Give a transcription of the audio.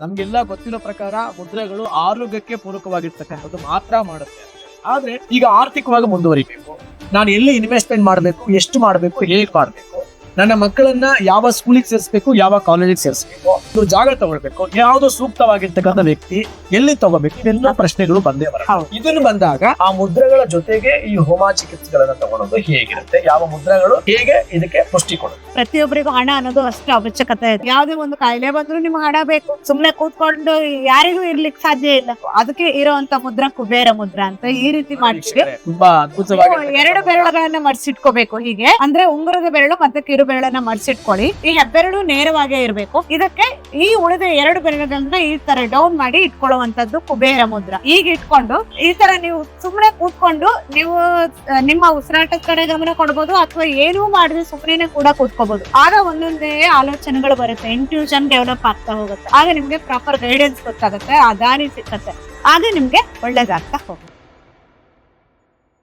ನಮ್ಗೆಲ್ಲ ಗೊತ್ತಿರೋ ಪ್ರಕಾರ ಮುದ್ರೆಗಳು ಆರೋಗ್ಯಕ್ಕೆ ಪೂರಕವಾಗಿರ್ತಕ್ಕಂಥದ್ದು ಮಾತ್ರ ಮಾಡುತ್ತೆ. ಆದ್ರೆ ಈಗ ಆರ್ಥಿಕವಾಗಿ ಮುಂದುವರಿಬೇಕು. ನಾನು ಎಲ್ಲಿ ಇನ್ವೆಸ್ಟ್ಮೆಂಟ್ ಮಾಡಬೇಕು, ಎಷ್ಟು ಮಾಡಬೇಕು, ಹೇಗೆ ಮಾಡಬೇಕು? ನನ್ನ ಮಕ್ಕಳನ್ನ ಯಾವ ಸ್ಕೂಲಿಗೆ ಸೇರಿಸಬೇಕು ಯಾವ ಕಾಲೇಜಿಗೆ ಸೇರಿಸಬೇಕು ಜಾಗ ತಗೊಳ್ಬೇಕು. ಯಾವ್ದು ಸೂಕ್ತವಾಗಿರ್ತಕ್ಕಂಥ ವ್ಯಕ್ತಿ ಎಲ್ಲಿ ತಗೋಬೇಕು ಇವೆಲ್ಲ ಪ್ರಶ್ನೆಗಳು ಬಂದೇ ಬರ ಇದನ್ನು ಬಂದಾಗ ಆ ಮುದ್ರೆಗಳ ಜೊತೆಗೆ ಈ ಹೋಮ ಚಿಕಿತ್ಸೆಗಳನ್ನ ತಗೊಳ್ಳೋದು ಹೇಗಿರುತ್ತೆ? ಯಾವ ಮುದ್ರೆಗಳು? ಹೇಗೆ ಇದಕ್ಕೆ ಪುಷ್ಟಿ ಕೊಡುತ್ತೆ? ಪ್ರತಿಯೊಬ್ಬರಿಗೂ ಹಣ ಅನ್ನೋದು ಅಷ್ಟು ಅವಶ್ಯಕತೆ ಇದೆ. ಯಾವುದೇ ಒಂದು ಕಾಯಿಲೆ ಬಂದ್ರು ನಿಮ್ಗೆ ಹಣ ಬೇಕು. ಸುಮ್ನೆ ಕೂತ್ಕೊಂಡು ಯಾರಿಗೂ ಇರ್ಲಿಕ್ಕೆ ಸಾಧ್ಯ ಇಲ್ಲ. ಅದಕ್ಕೆ ಇರುವಂತ ಮುದ್ರ ಕುಬೇರ ಮುದ್ರ ಅಂತ ಈ ರೀತಿ ಮಾಡ್ತೀವಿ. ತುಂಬಾ ಅದ್ಭುತವಾಗಿ ಎರಡು ಬೆರಳುಗಳನ್ನ ಮಡಿಸಿಟ್ಕೋಬೇಕು ಹೀಗೆ. ಅಂದ್ರೆ ಉಂಗುರದ ಬೆರಳು ಮತ್ತೆ ಕಿರು ಬೆರಳನ್ನ ಮಡಿಸಿಟ್ಕೊಳ್ಳಿ. ಈ ಹೆಬ್ಬೆರಳು ನೇರವಾಗೇ ಇರಬೇಕು. ಇದಕ್ಕೆ ಈ ಉಳಿದ ಎರಡು ಬೆರಳುಗಳನ್ನ ಈ ತರ ಡೌನ್ ಮಾಡಿ ಇಟ್ಕೊಳ್ಳುವಂತದ್ದು ಕುಬೇರ ಮುದ್ರ. ಈಗ ಇಟ್ಕೊಂಡು, ಈ ತರ ನೀವು ಸುಮ್ನೆ ಕೂತ್ಕೊಂಡು ನೀವು ನಿಮ್ಮ ಉಸಿರಾಟದ ಕಡೆ ಗಮನ ಕೊಡಬಹುದು ಅಥವಾ ಏನೂ ಮಾಡಿದ್ರೆ ಸುಮ್ಮನೆ ಕೂಡ ಕೂತ್ಕೋಬಹುದು ಆಗ ಒಂದೊಂದೇ ಆಲೋಚನೆಗಳು ಬರುತ್ತೆ. ಇಂಟ್ಯೂಷನ್ ಡೆವಲಪ್ ಆಗ್ತಾ ಹೋಗುತ್ತೆ. ಆಗ ನಿಮ್ಗೆ ಪ್ರಾಪರ್ ಗೈಡೆನ್ಸ್ ಗೊತ್ತಾಗುತ್ತೆ, ಆ ದಾರಿ ಸಿಕ್ಕತ್ತೆ. ಆಗ ನಿಮ್ಗೆ ಒಳ್ಳೇದಾಗ್ತಾ ಹೋಗುತ್ತೆ.